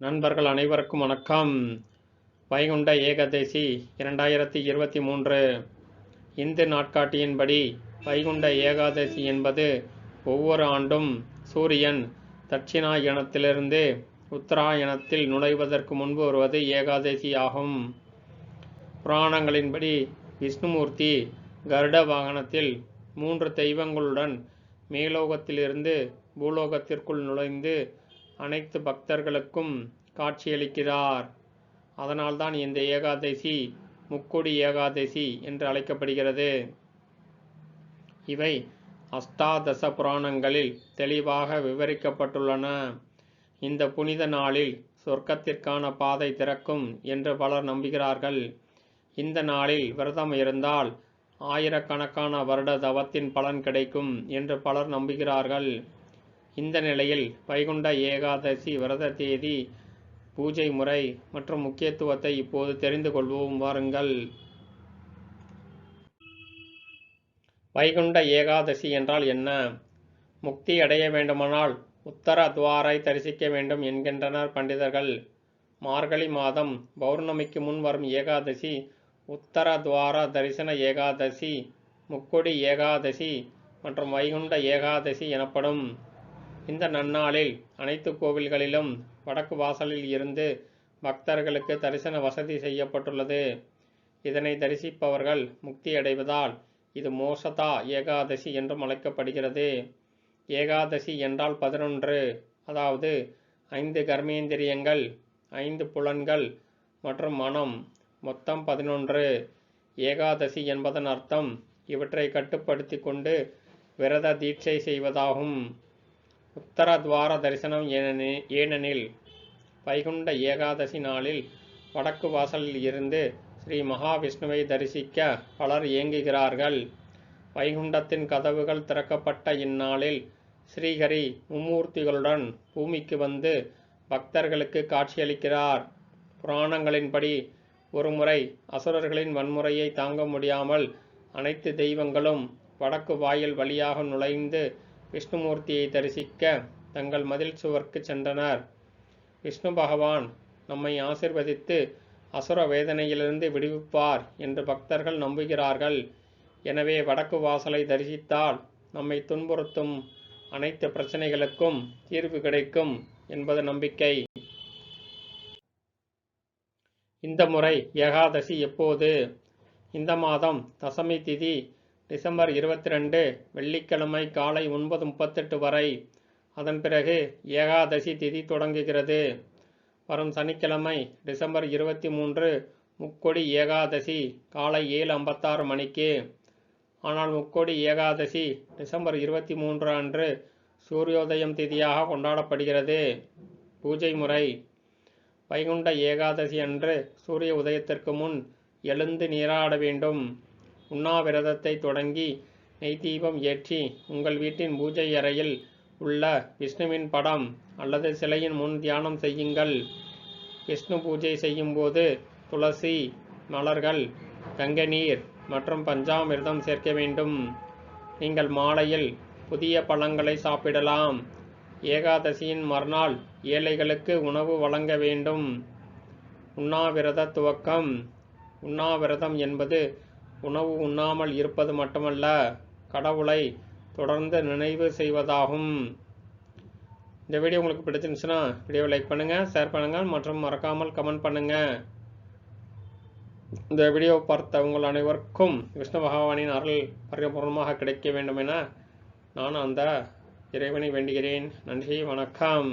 நண்பர்கள் அனைவருக்கும் வணக்கம். வைகுண்ட ஏகாதசி இரண்டாயிரத்தி இருபத்தி மூன்று. இந்து நாட்காட்டியின்படி வைகுண்ட ஏகாதசி என்பது ஒவ்வொரு ஆண்டும் சூரியன் தட்சிணாயணத்திலிருந்து உத்தராயணத்தில் நுழைவதற்கு முன்பு வருவது ஏகாதசி ஆகும். புராணங்களின்படி விஷ்ணுமூர்த்தி கருட வாகனத்தில் மூன்று தெய்வங்களுடன் மேலோகத்திலிருந்து பூலோகத்திற்குள் நுழைந்து அனைத்து பக்தர்களுக்கும் காட்சியளிக்கிறார். அதனால்தான் இந்த ஏகாதசி முக்கொடி ஏகாதசி என்று அழைக்கப்படுகிறது. இவை அஷ்டாதச புராணங்களில் தெளிவாக விவரிக்கப்பட்டுள்ளன. இந்த புனித நாளில் சொர்க்கத்திற்கான பாதை திறக்கும் என்று பலர் நம்புகிறார்கள். இந்த நாளில் விரதம் இருந்தால் ஆயிரக்கணக்கான வருட தவத்தின் பலன் கிடைக்கும் என்று பலர் நம்புகிறார்கள். இந்த நிலையில் வைகுண்ட ஏகாதசி விரத தேதி பூஜை முறை மற்றும் முக்கியத்துவத்தை இப்போது தெரிந்து கொள்வோம். வாருங்கள். வைகுண்ட ஏகாதசி என்றால் என்ன? முக்தி அடைய வேண்டுமானால் உத்தர துவாரை தரிசிக்க வேண்டும் என்கின்றனர் பண்டிதர்கள். மார்கழி மாதம் பௌர்ணமிக்கு முன் வரும் ஏகாதசி உத்தர துவார தரிசன ஏகாதசி முக்கொடி ஏகாதசி மற்றும் வைகுண்ட ஏகாதசி எனப்படும். இந்த நன்னாளில் அனைத்து கோவில்களிலும் வடக்கு வாசலில் இருந்து பக்தர்களுக்கு தரிசன வசதி செய்யப்பட்டுள்ளது. இதனை தரிசிப்பவர்கள் முக்தி அடைவதால் இது மோசதா ஏகாதசி என்றும் அழைக்கப்படுகிறது. ஏகாதசி என்றால் பதினொன்று அதாவது ஐந்து கர்மேந்திரியங்கள் ஐந்து புலன்கள் மற்றும் மனம் மொத்தம் பதினொன்று. ஏகாதசி என்பதன் அர்த்தம் இவற்றை கட்டுப்படுத்தி கொண்டு விரத தீட்சை செய்வதாகும். உத்தர துவார தரிசனம் ஏனெனில் ஏனெனில் வைகுண்ட ஏகாதசி நாளில் வடக்கு வாசலில் இருந்து ஸ்ரீ மகாவிஷ்ணுவை தரிசிக்க பலர் இயங்குகிறார்கள். வைகுண்டத்தின் கதவுகள் திறக்கப்பட்ட இந்நாளில் ஸ்ரீஹரி மும்மூர்த்திகளுடன் பூமிக்கு வந்து பக்தர்களுக்கு காட்சியளிக்கிறார். புராணங்களின்படி ஒருமுறை அசுரர்களின் வன்முறையை தாங்க முடியாமல் அனைத்து தெய்வங்களும் வடக்கு வாயில் வழியாக நுழைந்து விஷ்ணுமூர்த்தியை தரிசிக்க தங்கள் மதில் சுவர்க்கு சென்றனர். விஷ்ணு பகவான் நம்மை ஆசிர்வதித்து அசுர வேதனையிலிருந்து விடுவிப்பார் என்று பக்தர்கள் நம்புகிறார்கள். எனவே வடக்கு வாசலை தரிசித்தால் நம்மை துன்புறுத்தும் அனைத்து பிரச்சனைகளுக்கும் தீர்வு கிடைக்கும் என்பது நம்பிக்கை. இந்த முறை ஏகாதசி எப்போது? இந்த மாதம் தசமி திதி டிசம்பர் இருபத்தி ரெண்டு வெள்ளிக்கிழமை காலை ஒன்பது முப்பத்தெட்டு வரை. அதன் பிறகு ஏகாதசி திதி தொடங்குகிறது. வரும் சனிக்கிழமை டிசம்பர் இருபத்தி மூன்று முக்கொடி ஏகாதசி காலை ஏழு ஐம்பத்தாறு மணிக்கு. ஆனால் முக்கொடி ஏகாதசி டிசம்பர் இருபத்தி மூன்று அன்று சூரியோதயம் திதியாக கொண்டாடப்படுகிறது. பூஜை முறை. வைகுண்ட ஏகாதசி அன்று சூரிய உதயத்திற்கு முன் எழுந்து நீராட வேண்டும். உண்ணாவிரதத்தை தொடங்கி நெய் தீபம் ஏற்றி உங்கள் வீட்டின் பூஜை அறையில் உள்ள விஷ்ணுவின் படம் அல்லது சிலையின் முன் தியானம் செய்யுங்கள். விஷ்ணு பூஜை செய்யும்போது துளசி மலர்கள் கங்கை நீர் மற்றும் பஞ்சாமிர்தம் சேர்க்க வேண்டும். நீங்கள் மாலையில் புதிய பழங்களை சாப்பிடலாம். ஏகாதசியின் மறுநாள் ஏழைகளுக்கு உணவு வழங்க வேண்டும். உண்ணாவிரத துவக்கம். உண்ணாவிரதம் என்பது உணவு உண்ணாமல் இருப்பது மட்டுமல்ல கடவுளை தொடர்ந்து நினைவு செய்வதாகும். இந்த வீடியோ உங்களுக்கு பிடிச்சிருந்துச்சுன்னா வீடியோவை லைக் பண்ணுங்கள் ஷேர் பண்ணுங்கள் மற்றும் மறக்காமல் கமெண்ட் பண்ணுங்கள் இந்த வீடியோ பார்த்த உங்கள் அனைவருக்கும் விஷ்ணு பகவானின் அருள் பரிபூர்ணமாக கிடைக்க வேண்டும் என நான் அந்த இறைவனை வேண்டுகிறேன். நன்றி வணக்கம்.